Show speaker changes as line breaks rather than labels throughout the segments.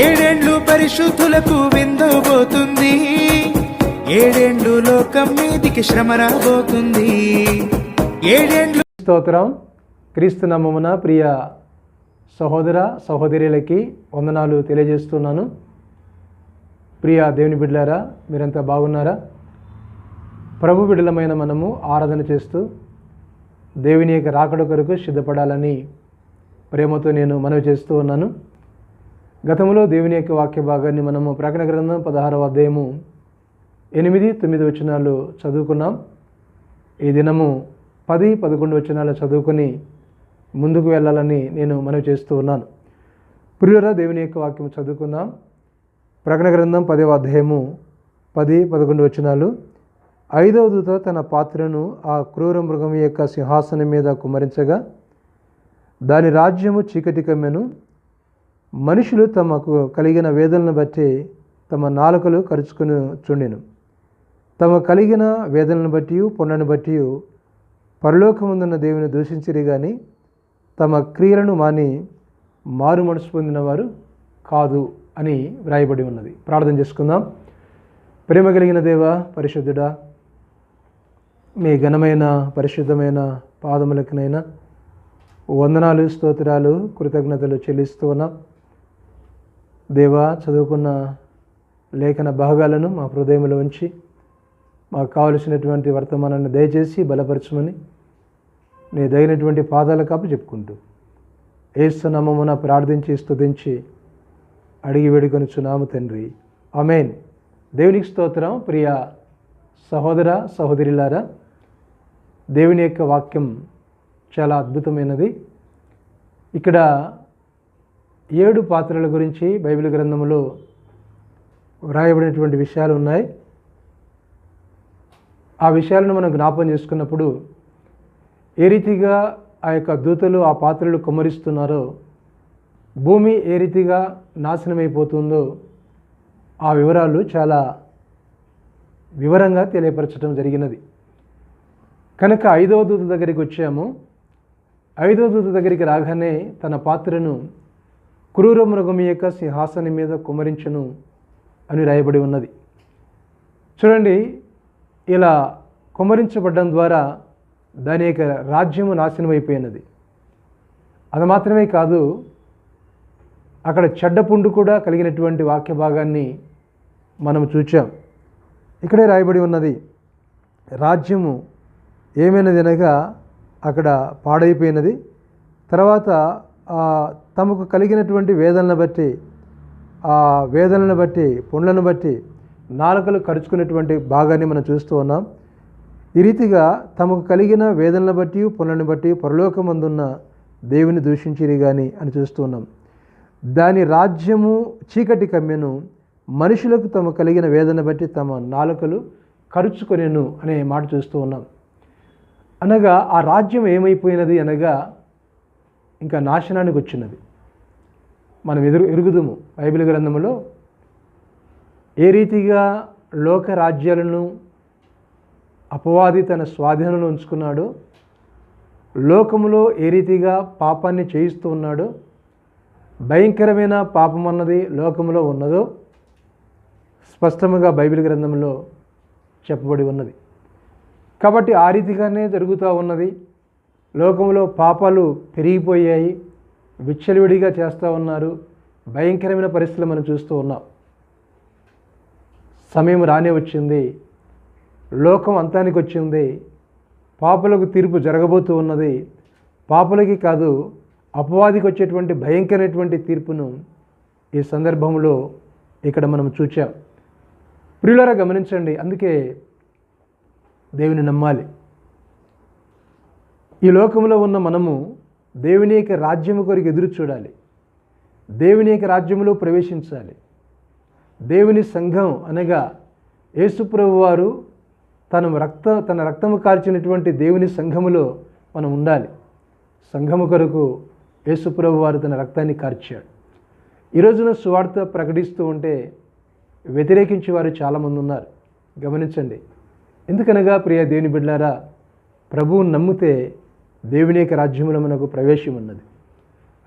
ఏడేండ్లు పరిశుద్ధులకు విందబోతుంది. ఏడేండ్లు లోకం మీదికి శ్రమ రాబోతుంది. ఏడేండ్లు
స్తోత్రం. క్రీస్తు నమ్మమున ప్రియ సహోదర సహోదరులకి వందనాలు తెలియజేస్తున్నాను. ప్రియ దేవుని బిడ్డలారా మీరంతా బాగున్నారా? ప్రభు బిడ్డలమైన మనము ఆరాధన చేస్తూ దేవుని యొక్క రాకడ కొరకు సిద్ధపడాలని ప్రేమతో నేను మనవి చేస్తూ ఉన్నాను. గతంలో దేవుని యొక్క వాక్య భాగాన్ని మనము ప్రకటన గ్రంథం పదహారవ అధ్యాయము ఎనిమిది తొమ్మిది వచనాలు చదువుకున్నాం. ఈ దినము పది పదకొండు వచనాలు చదువుకొని ముందుకు వెళ్ళాలని నేను మనవి చేస్తూ ఉన్నాను. ప్రియుల దేవుని యొక్క వాక్యం చదువుకుందాం. ప్రకటన గ్రంథం పదవ అధ్యాయము పది పదకొండు వచనాలు. ఐదవ దూత తన పాత్రను ఆ క్రూర మృగం యొక్క సింహాసనం మీద కుమరించగా దాని రాజ్యము చీకటి కమ్మెను మనుషులు తమకు కలిగిన వేదనను బట్టి తమ నాలుకలు కరుచుకుని చుండెను. తమ కలిగిన వేదనను బట్టి పొన్నను బట్టి పరలోకముందున్న దేవుని దూషించిరి కానీ తమ క్రియలను మాని మారు మనసు పొందిన వారు కాదు అని వ్రాయబడి ఉన్నది. ప్రార్థన చేసుకుందాం. ప్రేమ కలిగిన దేవ పరిశుద్ధుడా మీ ఘనమైన పరిశుద్ధమైన పాదములకునైనా వందనాలు స్తోత్రాలు కృతజ్ఞతలు చెల్లిస్తూ ఉన్నాం. దేవా చదువుకున్న లేఖన భాగాలను మా హృదయంలో ఉంచి మాకు కావలసినటువంటి వర్తమానాన్ని దయచేసి బలపరచమని నీ దగినటువంటి పాదాల కాపు చెప్పుకుంటూ ఏసునామమున ప్రార్థించి స్తుతించి అడిగి వేడుకొనుచున్నాము తండ్రి. అమేన్ దేవునికి స్తోత్రం ప్రియ సహోదర సహోదరిలారా దేవుని యొక్క వాక్యం చాలా అద్భుతమైనది. ఇక్కడ ఏడు పాత్రల గురించి బైబిల్ గ్రంథంలో వ్రాయబడినటువంటి విషయాలు ఉన్నాయి. ఆ విషయాలను మనం జ్ఞాపం చేసుకున్నప్పుడు ఏ రీతిగా ఆ యొక్క దూతలు ఆ పాత్రలు కుమ్మరిస్తున్నారో భూమి ఏ రీతిగా నాశనమైపోతుందో ఆ వివరాలు చాలా వివరంగా తెలియపరచడం జరిగినది. కనుక ఐదవ దూత దగ్గరికి వచ్చాము. ఐదవ దూత దగ్గరికి రాగానే తన పాత్రను క్రూర మృగం యొక్క సింహాసనం మీద కుమరించను అని రాయబడి ఉన్నది. చూడండి ఇలా కుమరించబడడం ద్వారా దాని యొక్క రాజ్యము నాశనం అయిపోయినది. అది మాత్రమే కాదు అక్కడ చెడ్డ పుండు కూడా కలిగినటువంటి వాక్య భాగాన్ని మనం చూచాం. ఇక్కడే రాయబడి ఉన్నది రాజ్యము ఏమైనది అనగా అక్కడ పాడైపోయినది. తర్వాత తమకు కలిగినటువంటి వేదనను బట్టి ఆ వేదనను బట్టి పుండ్లను బట్టి నాలుకలు కరుచుకునేటువంటి భాగాన్ని మనం చూస్తూ ఉన్నాం. ఈ రీతిగా తమకు కలిగిన వేదనను బట్టి పుండ్లను బట్టి పరలోకమందున్న దేవుని దూషించిరి కానీ అని చూస్తూ ఉన్నాం. దాని రాజ్యము చీకటి కమ్మెను మనుషులకు తమ కలిగిన వేదన బట్టి తమ నాలుకలు కరుచుకొనేను అనే మాట చూస్తూ ఉన్నాం. అనగా ఆ రాజ్యం ఏమైపోయినది అనగా ఇంకా నాశనానికి వచ్చినది. మనం ఎదురు ఎరుగుదుము. బైబిల్ గ్రంథంలో ఏ రీతిగా లోక రాజ్యాలను అపవాది తన స్వాధీనంలో ఉంచుకున్నాడో లోకములో ఏ రీతిగా పాపాన్ని చేయిస్తూ ఉన్నాడో భయంకరమైన పాపం అన్నది లోకములో ఉన్నదో స్పష్టంగా బైబిల్ గ్రంథంలో చెప్పబడి ఉన్నది. కాబట్టి ఆ రీతిగానే జరుగుతూ ఉన్నది. లోకంలో పాపాలు పెరిగిపోయాయి విచ్చలవిడిగా చేస్తూ ఉన్నారు భయంకరమైన పరిస్థితులు మనం చూస్తూ ఉన్నాం. సమయం రానే వచ్చింది లోకం అంతానికి వచ్చింది పాపలకు తీర్పు జరగబోతూ ఉన్నది. పాపలకి కాదు అపవాదికి వచ్చేటువంటి భయంకరమైనటువంటి తీర్పును ఈ సందర్భంలో ఇక్కడ మనం చూచాం. ప్రియులరా గమనించండి అందుకే దేవుని నమ్మాలి. ఈ లోకంలో ఉన్న మనము దేవుని యొక్క రాజ్యము కొరకు ఎదురు చూడాలి. దేవుని యొక్క రాజ్యములో ప్రవేశించాలి. దేవుని సంఘం అనగా యేసుప్రభు వారు తన రక్త తన రక్తము కార్చినటువంటి దేవుని సంఘములో మనం ఉండాలి. సంఘము కొరకు యేసుప్రభు వారు తన రక్తాన్ని కార్చాడు. ఈ రోజున సువార్త ప్రకటిస్తూ ఉంటే వ్యతిరేకించే వారు చాలామంది ఉన్నారు. గమనించండి. ఎందుకనగా ప్రియ దేవుని బిడ్డారా ప్రభువుని నమ్మితే దేవుని యొక్క రాజ్యంలో మనకు ప్రవేశం ఉన్నది.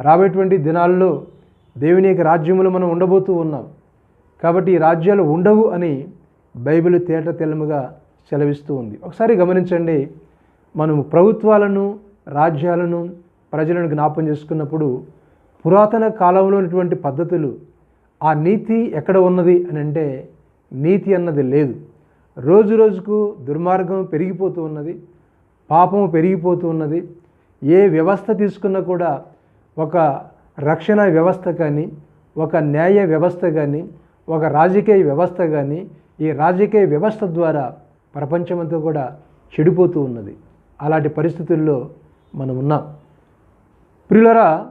రాబోయేటువంటి దినాల్లో దేవుని యొక్క మనం ఉండబోతూ ఉన్నాం. కాబట్టి ఈ రాజ్యాలు ఉండవు అని బైబిల్ తేట తెల్లముగా సెలవిస్తూ ఉంది. ఒకసారి గమనించండి మనం ప్రభుత్వాలను రాజ్యాలను ప్రజలను జ్ఞాపం చేసుకున్నప్పుడు పురాతన కాలంలో ఉన్నటువంటి పద్ధతులు ఆ నీతి ఎక్కడ ఉన్నది అని అంటే నీతి అన్నది లేదు. రోజు రోజుకు దుర్మార్గం పెరిగిపోతూ ఉన్నది. పాపము పెరిగిపోతూ ఉన్నది. ఏ వ్యవస్థ తీసుకున్నా కూడా ఒక రక్షణ వ్యవస్థ కానీ ఒక న్యాయ వ్యవస్థ కానీ ఒక రాజకీయ వ్యవస్థ కానీ ఈ రాజకీయ వ్యవస్థ ద్వారా ప్రపంచమంతా కూడా చెడిపోతూ ఉన్నది. అలాంటి పరిస్థితుల్లో మనం ఉన్నాం. ప్రియులరా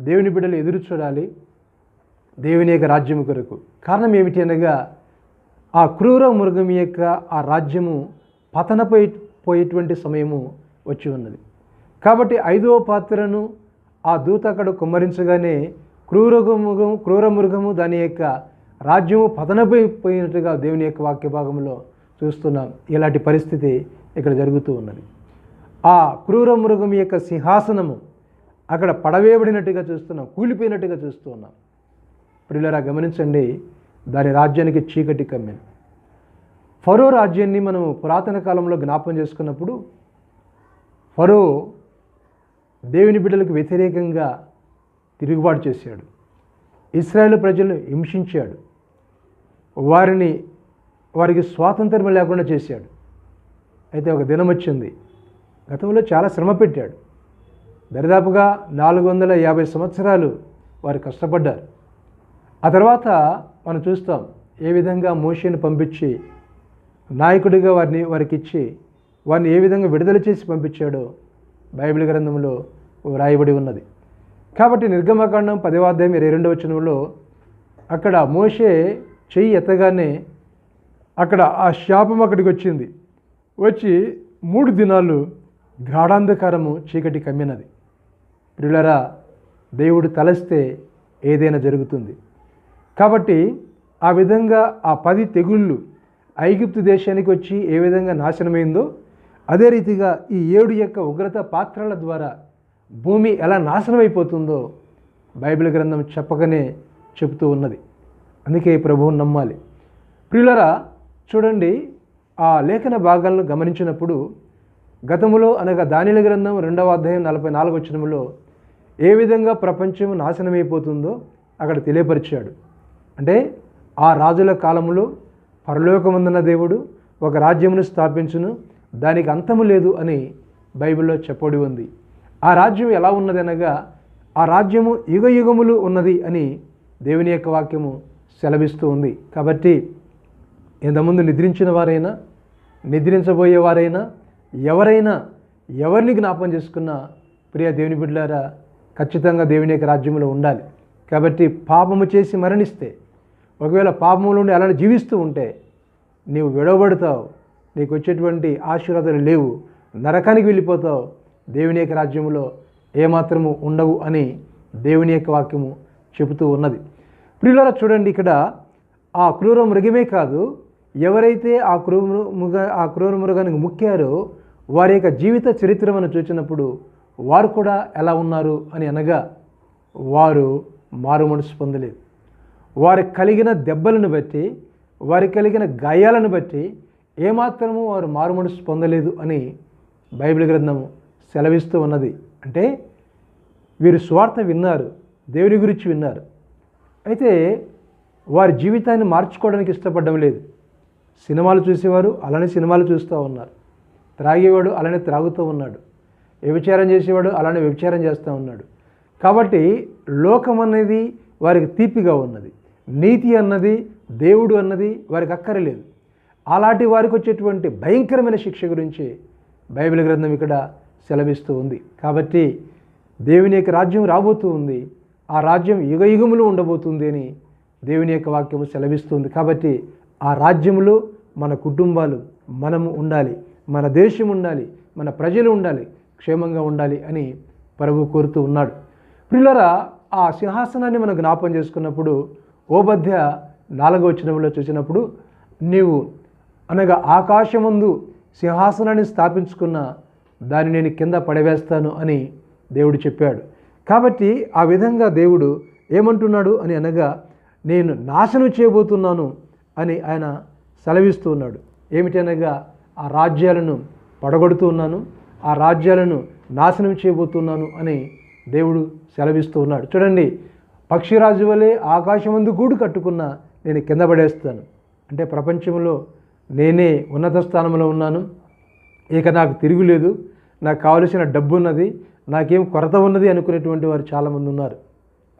దేవుని బిడ్డలు ఎదురు చూడాలి. దేవుని యొక్క రాజ్యము కొరకు. కారణం ఏమిటి అనగా ఆ క్రూర మృగం యొక్క ఆ రాజ్యము పతనపై పోయేటువంటి సమయము వచ్చి ఉన్నది. కాబట్టి ఐదవ పాత్రను ఆ దూత అక్కడ కుమ్మరించగానే క్రూర క్రూరమృగము దాని యొక్క రాజ్యము పతనపై పోయినట్టుగా దేవుని యొక్క వాక్య భాగంలో చూస్తున్నాం. ఇలాంటి పరిస్థితి ఇక్కడ జరుగుతూ ఉన్నది. ఆ క్రూర మృగం యొక్క సింహాసనము అక్కడ పడవేయబడినట్టుగా చూస్తున్నాం. కూలిపోయినట్టుగా చూస్తూ ఉన్నాం. ప్రియులరా గమనించండి దాని రాజ్యానికి చీకటి కమ్మింది. ఫరో రాజ్యాన్ని మనం పురాతన కాలంలో జ్ఞాపం చేసుకున్నప్పుడు ఫరో దేవుని బిడ్డలకు వ్యతిరేకంగా తిరుగుబాటు చేశాడు. ఇస్రాయేల్ ప్రజలను హింసించాడు. వారిని వారికి స్వాతంత్రం లేకుండా చేశాడు. అయితే ఒక దినం వచ్చింది. గతంలో చాలా శ్రమ పెట్టాడు. దరిదాపుగా నాలుగు వందల యాభై సంవత్సరాలు వారు కష్టపడ్డారు. ఆ తర్వాత మనం చూస్తాం ఏ విధంగా మోషేని పంపించి నాయకుడిగా వారిని వారికి ఇచ్చి వారిని ఏ విధంగా విడుదల చేసి పంపించాడో బైబిల్ గ్రంథంలో వ్రాయబడి ఉన్నది. కాబట్టి నిర్గమకాండం పదివాధ్యాయం ఇరవై రెండవ వచనంలో అక్కడ మోషే చెయ్యి ఎత్తగానే అక్కడ ఆ శాపం అక్కడికి వచ్చింది. వచ్చి మూడు దినాలు గాఢాంధకారము చీకటి కమ్మినది. ప్రియులరా దేవుడు తలస్తే ఏదైనా జరుగుతుంది. కాబట్టి ఆ విధంగా ఆ పది తెగుళ్ళు ఐగుప్తు దేశానికి వచ్చి ఏ విధంగా నాశనమైందో అదే రీతిగా ఈ ఏడు యొక్క ఉగ్రత పాత్రల ద్వారా భూమి ఎలా నాశనమైపోతుందో బైబిల్ గ్రంథం చెప్పకనే చెబుతూ ఉన్నది. అందుకే ప్రభువుని నమ్మాలి. ప్రియులరా చూడండి ఆ లేఖన భాగాలను గమనించినప్పుడు గతములో అనగా దానిల గ్రంథం రెండవ అధ్యాయం నలభై నాలుగు వచనములో ఏ విధంగా ప్రపంచం నాశనమైపోతుందో అక్కడ తెలియపరిచాడు. అంటే ఆ రాజుల కాలములో పరలోకమందున్న దేవుడు ఒక రాజ్యమును స్థాపించును దానికి అంతము లేదు అని బైబిల్లో చెప్పబడి ఉంది. ఆ రాజ్యం ఎలా ఉన్నది అనగా ఆ రాజ్యము యుగ యుగములు ఉన్నది అని దేవుని యొక్క వాక్యము సెలవిస్తూ ఉంది. కాబట్టి ఇంతకుముందు నిద్రించిన వారైనా నిద్రించబోయేవారైనా ఎవరైనా ఎవరిని జ్ఞాపం చేసుకున్నా ప్రియ దేవుని బిడ్డలారా ఖచ్చితంగా దేవుని యొక్క రాజ్యంలో ఉండాలి. కాబట్టి పాపము చేసి మరణిస్తే ఒకవేళ పాపములోనే అలానే జీవిస్తూ ఉంటే నీవు విడవబడతావు నీకు వచ్చేటువంటి ఆశీర్వాదాలు లేవు నరకానికి వెళ్ళిపోతావు. దేవుని యొక్క రాజ్యంలో ఏమాత్రము ఉండవు అని దేవుని యొక్క వాక్యము చెబుతూ ఉన్నది. ప్రియులారా చూడండి ఇక్కడ ఆ క్రూర మృగమే కాదు ఎవరైతే ఆ క్రూర మృగ ఆ క్రూర మృగానికి ముక్కారో వారి యొక్క జీవిత చరిత్ర మనం చూసినప్పుడు వారు కూడా ఎలా ఉన్నారు అని అనగా వారు మారు మనసు పొందలేదు. వారికి కలిగిన దెబ్బలను బట్టి వారికి కలిగిన గాయాలను బట్టి ఏమాత్రము వారు మారుమనసు పొందలేదు అని బైబిల్ గ్రంథము సెలవిస్తూ ఉన్నది. అంటే వీరు స్వార్థ విన్నారు దేవుని గురించి విన్నారు. అయితే వారి జీవితాన్ని మార్చుకోవడానికి ఇష్టపడడం లేదు. సినిమాలు చూసేవారు అలానే సినిమాలు చూస్తూ ఉన్నారు. త్రాగేవాడు అలానే త్రాగుతూ ఉన్నాడు. వ్యభిచారం చేసేవాడు అలానే వ్యభిచారం చేస్తూ ఉన్నాడు. కాబట్టి లోకం అనేది వారికి తీపిగా ఉన్నది. నీతి అన్నది దేవుడు అన్నది వారికి అక్కరలేదు. అలాంటి వారికి వచ్చేటువంటి భయంకరమైన శిక్ష గురించి బైబిల్ గ్రంథం ఇక్కడ సెలవిస్తూ ఉంది. కాబట్టి దేవుని యొక్క రాజ్యం రాబోతూ ఉంది. ఆ రాజ్యం యుగ యుగములు ఉండబోతుంది అని దేవుని యొక్క వాక్యము సెలవిస్తుంది కాబట్టి ఆ రాజ్యములో మన కుటుంబాలు మనము ఉండాలి. మన దేశం ఉండాలి. మన ప్రజలు ఉండాలి. క్షేమంగా ఉండాలి అని ప్రభు కోరుతూ ఉన్నాడు. ప్రిల్లరా ఆ సింహాసనాన్ని మనం జ్ఞాపం చేసుకున్నప్పుడు ఓబధ్య నాలుగో వచనంలో చూసినప్పుడు నీవు అనగా ఆకాశముందు సింహాసనాన్ని స్థాపించుకున్న దాన్ని నేను కింద పడవేస్తాను అని దేవుడు చెప్పాడు. కాబట్టి ఆ విధంగా దేవుడు ఏమంటున్నాడు అని అనగా నేను నాశనం చేయబోతున్నాను అని ఆయన సెలవిస్తూ ఉన్నాడు. ఏమిటనగా ఆ రాజ్యాలను పడగొడుతూ ఉన్నాను ఆ రాజ్యాలను నాశనం చేయబోతున్నాను అని దేవుడు సెలవిస్తూ ఉన్నాడు. చూడండి పక్షిరాజు వలె ఆకాశమందు గూడు కట్టుకున్న నేను కింద పడేస్తాను. అంటే ప్రపంచంలో నేనే ఉన్నత స్థానంలో ఉన్నాను. ఇక నాకు తిరుగులేదు నాకు కావలసిన డబ్బు ఉన్నది నాకేం కొరత ఉన్నది అనుకునేటువంటి వారు చాలామంది ఉన్నారు.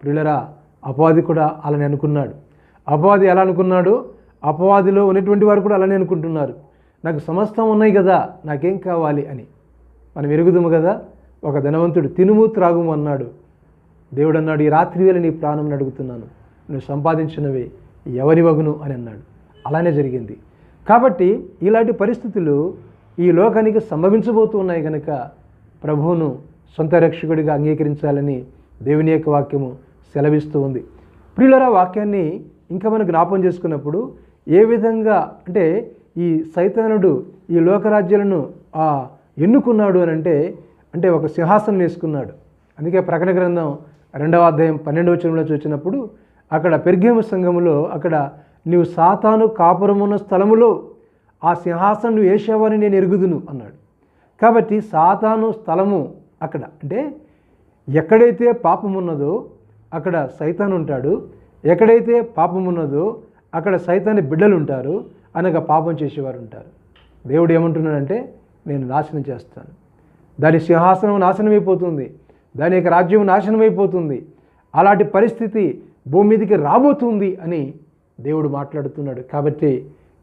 ప్రియులరా అపవాది కూడా అలానే అనుకున్నాడు. అపవాది ఎలా అనుకున్నాడు అపవాదిలో ఉన్నటువంటి వారు కూడా అలానే అనుకుంటున్నారు. నాకు సమస్తం ఉన్నాయి కదా నాకేం కావాలి అని. మనం ఎరుగుదుము కదా. ఒక ధనవంతుడు తినుము త్రాగుము అన్నాడు. దేవుడు అన్నాడు ఈ రాత్రి వేళ నీ ప్రాణం అడుగుతున్నాను. నువ్వు సంపాదించినవి ఎవరి వగును? అని అన్నాడు. అలానే జరిగింది. కాబట్టి ఇలాంటి పరిస్థితులు ఈ లోకానికి సంభవించబోతూ ఉన్నాయి కనుక ప్రభువును సొంత రక్షకుడిగా అంగీకరించాలని దేవుని యొక్క వాక్యము సెలవిస్తూ ఉంది. ప్రియులరా వాక్యాన్ని ఇంకా మనం జ్ఞాపం చేసుకున్నప్పుడు ఏ విధంగా అంటే ఈ సైతానుడు ఈ లోకరాజ్యాలను ఆ, ఎన్నుకున్నాడు అని అంటే అంటే ఒక సింహాసనం వేసుకున్నాడు. అందుకే ప్రకటన గ్రంథం రెండవ అధ్యాయం పన్నెండవ వచనంలో చూసినప్పుడు అక్కడ పెర్గేమ సంఘములో అక్కడ నీవు సాతాను కాపురమున్న స్థలములో ఆ సింహాసనం నువ్వు వేసావని నేను ఎరుగుదును అన్నాడు. కాబట్టి సాతాను స్థలము అక్కడ అంటే ఎక్కడైతే పాపం ఉన్నదో అక్కడ సైతాన్ ఉంటాడు ఎక్కడైతే పాపం ఉన్నదో అక్కడ సైతాన్ని బిడ్డలు ఉంటారు అనగా పాపం చేసేవారు ఉంటారు. దేవుడు ఏమంటున్నాడంటే నేను నాశనం చేస్తాను. దాని సింహాసనం నాశనమైపోతుంది. దాని యొక్క రాజ్యం నాశనమైపోతుంది అలాంటి పరిస్థితి భూమి మీదకి రాబోతుంది అని దేవుడు మాట్లాడుతున్నాడు. కాబట్టి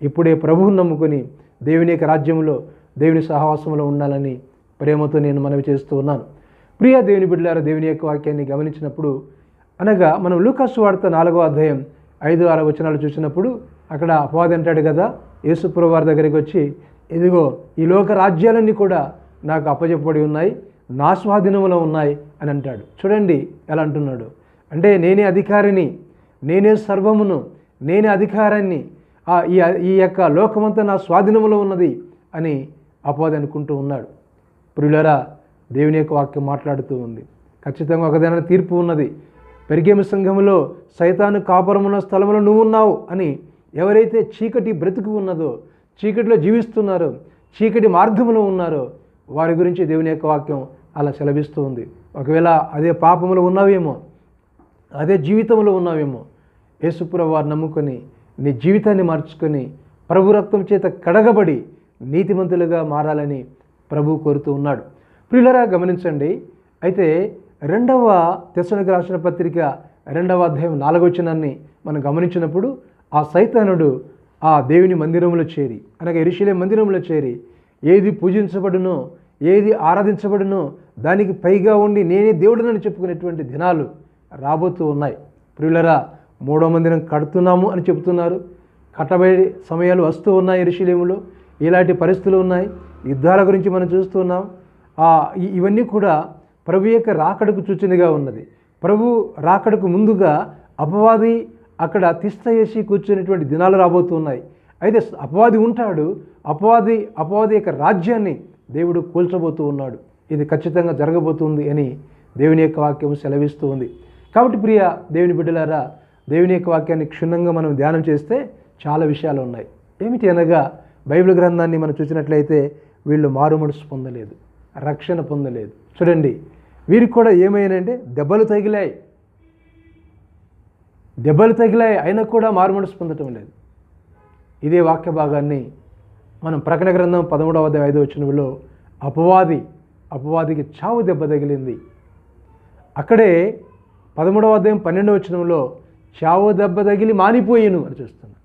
ఇప్పుడే ప్రభువుని నమ్ముకొని దేవుని యొక్క రాజ్యంలో దేవుని సహవాసంలో ఉండాలని ప్రేమతో నేను మనవి చేస్తూ ఉన్నాను. ప్రియ దేవుని బిడ్డలారా దేవుని యొక్క వాక్యాన్ని గమనించినప్పుడు అనగా మనం లూకాసు వార్త నాలుగో అధ్యాయం ఐదు ఆరు వచనాలు చూసినప్పుడు అక్కడ అపవాది అంటాడు కదా యేసుప్రభు వారి దగ్గరికి వచ్చి ఇదిగో ఈ లోక రాజ్యాలన్నీ కూడా నాకు అప్పచెప్పబడి ఉన్నాయి నా స్వాధీనంలో ఉన్నాయి అని అంటాడు. చూడండి ఎలా అంటున్నాడు. అంటే నేనే అధికారిని నేనే సర్వమును నేనే అధికారాన్ని ఈ ఈ యొక్క లోకమంతా నా స్వాధీనంలో ఉన్నది అని అపోది అనుకుంటూ ఉన్నాడు. ప్రియులరా దేవుని యొక్క వాక్యం మాట్లాడుతూ ఉంది. ఖచ్చితంగా ఒకదైనా తీర్పు ఉన్నది. పెరిగేమి సంఘములో సైతాను కాపురమున్న స్థలంలో నువ్వు ఉన్నావు అని ఎవరైతే చీకటి బ్రతుకు ఉన్నదో చీకటిలో జీవిస్తున్నారో చీకటి మార్గంలో ఉన్నారో వారి గురించి దేవుని యొక్క వాక్యం అలా సెలవిస్తూ ఉంది. ఒకవేళ అదే పాపములు ఉన్నావేమో అదే జీవితంలో ఉన్నావేమో యేసుప్రభు వారు నమ్ముకొని నీ జీవితాన్ని మార్చుకొని ప్రభు రక్తం చేత కడగబడి నీతిమంతులుగా మారాలని ప్రభు కోరుతూ ఉన్నాడు. ప్రియులరా గమనించండి. అయితే రెండవ తెసనకు రాసిన పత్రిక రెండవ అధ్యాయం నాలుగవచనాన్ని మనం గమనించినప్పుడు ఆ సైతానుడు ఆ దేవుని మందిరంలో చేరి అనగా ఎరుషులే మందిరంలో చేరి ఏది పూజించబడునో ఏది ఆరాధించబడునో దానికి పైగా ఉండి నేనే దేవుడినని చెప్పుకునేటువంటి దినాలు రాబోతూ ఉన్నాయి. ప్రియులరా మూడో మందిరం కడుతున్నాము అని చెబుతున్నారు. కట్టబడి సమయాలు వస్తూ ఉన్నాయి ఎరుషులేములో ఇలాంటి పరిస్థితులు ఉన్నాయి. యుద్ధాల గురించి మనం చూస్తున్నాం. ఇవన్నీ కూడా ప్రభు యొక్క రాకడకు సూచనగా ఉన్నది. ప్రభు రాకడకు ముందుగా అపవాది అక్కడ తిష్టయేసి కూర్చునేటువంటి దినాలు రాబోతున్నాయి అయితే అపవాది ఉంటాడు. అపవాది అపవాది యొక్క రాజ్యాన్ని దేవుడు కూల్చబోతూ ఉన్నాడు. ఇది ఖచ్చితంగా జరగబోతుంది అని దేవుని యొక్క వాక్యం సెలవిస్తూ ఉంది. కాబట్టి ప్రియ దేవుని బిడ్డలారా దేవుని యొక్క వాక్యాన్ని క్షుణ్ణంగా మనం ధ్యానం చేస్తే చాలా విషయాలు ఉన్నాయి. ఏమిటి అనగా బైబిల్ గ్రంథాన్ని మనం చూసినట్లయితే వీళ్ళు మారుమనసు పొందలేదు రక్షణ పొందలేదు. చూడండి వీరికి కూడా ఏమైనాయంటే దెబ్బలు తగిలాయి. దెబ్బలు తగిలాయి అయినా కూడా మారుమనసు పొందటం లేదు. ఇదే వాక్య భాగాన్ని మనం ప్రకటన గ్రంథం పదమూడవ ఐదు ఐదో వచనంలో అపవాది అపవాదికి చావు దెబ్బ తగిలింది. అక్కడే పదమూడవ అధ్యాయం పన్నెండవ వచనంలో చావు దెబ్బ తగిలి మానిపోయాను అని చూస్తున్నాను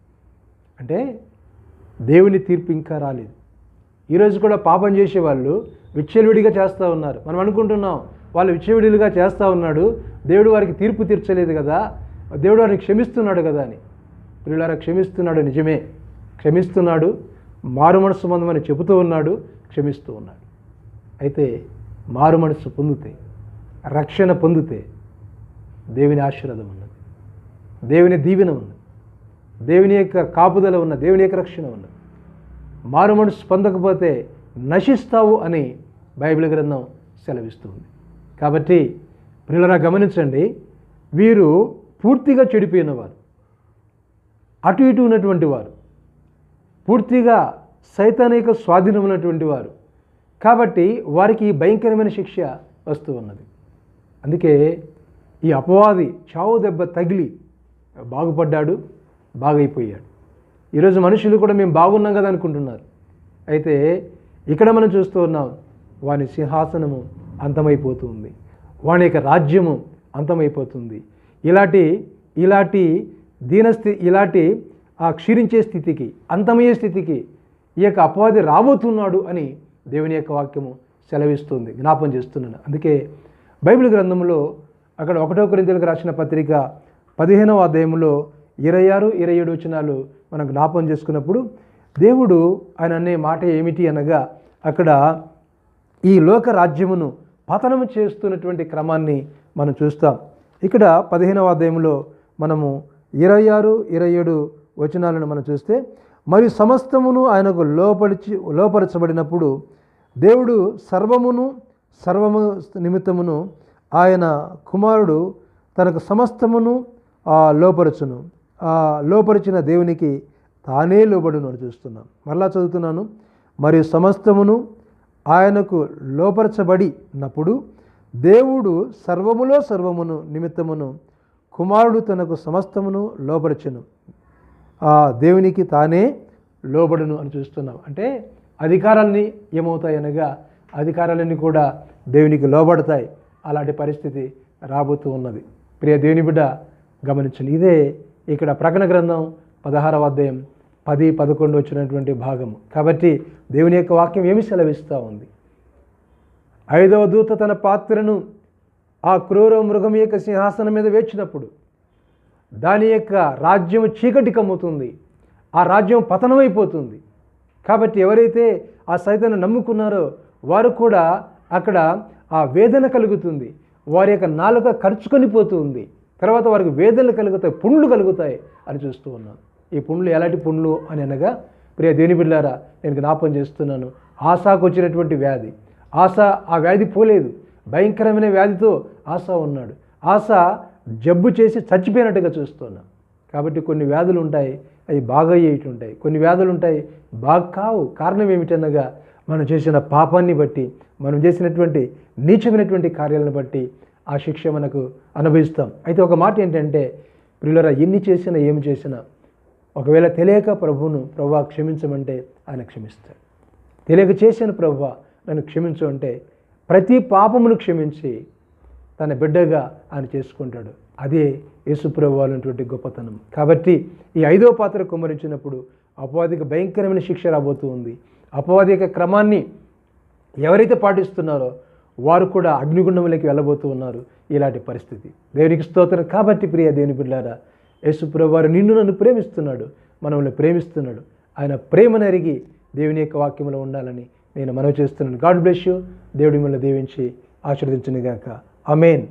అంటే దేవుని తీర్పు ఇంకా రాలేదు. ఈరోజు కూడా పాపం చేసే వాళ్ళు విచ్చలవిడిగా చేస్తూ ఉన్నారు. మనం అనుకుంటున్నాం వాళ్ళు విచ్చలవిడిగా చేస్తూ ఉన్నాడు దేవుడు వారికి తీర్పు తీర్చలేదు కదా దేవుడు వారిని క్షమిస్తున్నాడు కదా అని. పిల్లలారా క్షమిస్తున్నాడు నిజమే. క్షమిస్తున్నాడు మారు మనసు మందమని చెబుతూ ఉన్నాడు క్షమిస్తూ ఉన్నాడు. అయితే మారు మనసు పొందితే రక్షణ పొందితే దేవుని ఆశీర్వాదం ఉన్నది. దేవుని దీవెన ఉన్నది. దేవుని యొక్క కాపుదల ఉన్న దేవుని యొక్క రక్షణ ఉన్నది. మారు మనసు పొందకపోతే నశిస్తావు అని బైబిల్ గ్రంథం సెలవిస్తుంది. కాబట్టి పిల్లరా గమనించండి వీరు పూర్తిగా చెడిపోయినవారు అటు ఇటు ఉన్నటువంటి వారు. పూర్తిగా సైతానిక స్వాధీనం ఉన్నటువంటి వారు. కాబట్టి వారికి భయంకరమైన శిక్ష వస్తూ ఉన్నది. అందుకే ఈ అపవాది చావు దెబ్బ తగిలి బాగుపడ్డాడు బాగైపోయాడు. ఈరోజు మనుషులు కూడా మేము బాగున్నాం కదా అనుకుంటున్నారు. అయితే ఇక్కడ మనం చూస్తూ ఉన్నాం వాని సింహాసనము అంతమైపోతుంది వాని యొక్క రాజ్యము అంతమైపోతుంది. ఇలాంటి ఇలాంటి దీనస్థి ఇలాంటి ఆ క్షీణించే స్థితికి అంతమయ్యే స్థితికి ఈ యొక్క అపవాది రాబోతున్నాడు అని దేవుని యొక్క వాక్యము సెలవిస్తుంది జ్ఞాపం చేస్తున్నాను. అందుకే బైబిల్ గ్రంథంలో అక్కడ ఒకటో కొరింతలకు రాసిన పత్రిక పదిహేనవ అధ్యాయంలో ఇరవై ఆరు ఇరవై ఏడు వచనాలు మనం జ్ఞాపం చేసుకున్నప్పుడు దేవుడు ఆయన అనే మాట ఏమిటి అనగా అక్కడ ఈ లోక రాజ్యమును పతనము చేస్తున్నటువంటి క్రమాన్ని మనం చూస్తాం. ఇక్కడ పదిహేనవ అధ్యాయంలో మనము ఇరవై ఆరు ఇరవై ఏడు వచనాలను మనం చూస్తే మరియు సమస్తమును ఆయనకు లోపరిచి లోపరచబడినప్పుడు దేవుడు సర్వమును సర్వము నిమిత్తమును ఆయన కుమారుడు తనకు సమస్తమును ఆ, లోపరచును. ఆ లోపరిచిన దేవునికి తానే లోబడును అని చూస్తున్నాం. మరలా చదువుతున్నాను. మరియు సమస్తమును ఆయనకు లోపరచబడినప్పుడు దేవుడు సర్వములో సర్వమును నిమిత్తమును కుమారుడు తనకు సమస్తమును లోపరిచను. దేవునికి తానే లోబడును అని చూస్తున్నాం. అంటే అధికారాన్ని ఏమవుతాయనగా అధికారాలన్నీ కూడా దేవునికి లోబడతాయి. అలాంటి పరిస్థితి రాబోతూ ఉన్నది. ప్రియ దేవుని బిడ్డ గమనించండి. ఇదే ఇక్కడ ప్రకటన గ్రంథం పదహారవ అధ్యాయం పది పదకొండు వచ్చినటువంటి భాగము. కాబట్టి దేవుని యొక్క వాక్యం ఏమి సెలవిస్తూ ఉంది? ఐదవ దూత తన పాత్రను ఆ క్రూర మృగం యొక్క సింహాసనం మీద వేచినప్పుడు దాని యొక్క రాజ్యం చీకటి కమ్ముతుంది ఆ రాజ్యం పతనమైపోతుంది. కాబట్టి ఎవరైతే ఆ సైతాన్ని నమ్ముకున్నారో వారు కూడా అక్కడ ఆ వేదన కలుగుతుంది. వారి యొక్క నాలుక ఖర్చుకొని పోతుంది. తర్వాత వారికి వేదనలు కలుగుతాయి పుండ్లు కలుగుతాయి అని చూస్తూ ఉన్నాను ఈ పుండ్లు ఎలాంటి పుండ్లు అని అనగా ప్రియ దేని బిడ్డారా నేను జ్ఞాపం చేస్తున్నాను. ఆశాకు వచ్చినటువంటి వ్యాధి. ఆశ ఆ వ్యాధి పోలేదు. భయంకరమైన వ్యాధితో ఆశ ఉన్నాడు. ఆశ జబ్బు చేసి చచ్చిపోయినట్టుగా చూస్తున్నాం. కాబట్టి కొన్ని వ్యాధులు ఉంటాయి అవి బాగా అయ్యేటుంటాయి కొన్ని వ్యాధులు ఉంటాయి బాగా కావు. కారణం ఏమిటనగా మనం చేసిన పాపాన్ని బట్టి మనం చేసినటువంటి నీచమైనటువంటి కార్యాలను బట్టి ఆ శిక్ష మనకు అనుభవిస్తాం. అయితే ఒక మాట ఏంటంటే ప్రియులరా ఎన్ని చేసినా ఏమి చేసినా ఒకవేళ తెలియక ప్రభువును ప్రభు క్షమించమంటే ఆయన క్షమిస్తాడు. తెలియక చేసిన ప్రభు నన్ను క్షమించు అంటే ప్రతి పాపమును క్షమించి తన బిడ్డగా ఆయన చేసుకుంటాడు. అదే యేసుప్రభు అనేటువంటి గొప్పతనం. కాబట్టి ఈ ఐదో పాత్ర కుమ్మరించినప్పుడు అపవాదికి భయంకరమైన శిక్ష రాబోతూ ఉంది. అపవాది యొక్క క్రమాన్ని ఎవరైతే పాటిస్తున్నారో వారు కూడా అగ్నిగుండంలోకి వెళ్ళబోతూ ఉన్నారు ఇలాంటి పరిస్థితి. దేవునికి స్తోత్రం. కాబట్టి ప్రియ దేవుని బిడ్డారా యేసుప్రభు వారు నిన్ను నన్ను ప్రేమిస్తున్నాడు. మనల్ని ప్రేమిస్తున్నాడు. ఆయన ప్రేమను అరిగి దేవుని యొక్క వాక్యంలో ఉండాలని నేను మనవి చేస్తున్నాను. God bless you. దేవుడి మిమ్మల్ని దీవించి ఆశీర్వదించునుగాక అమేన్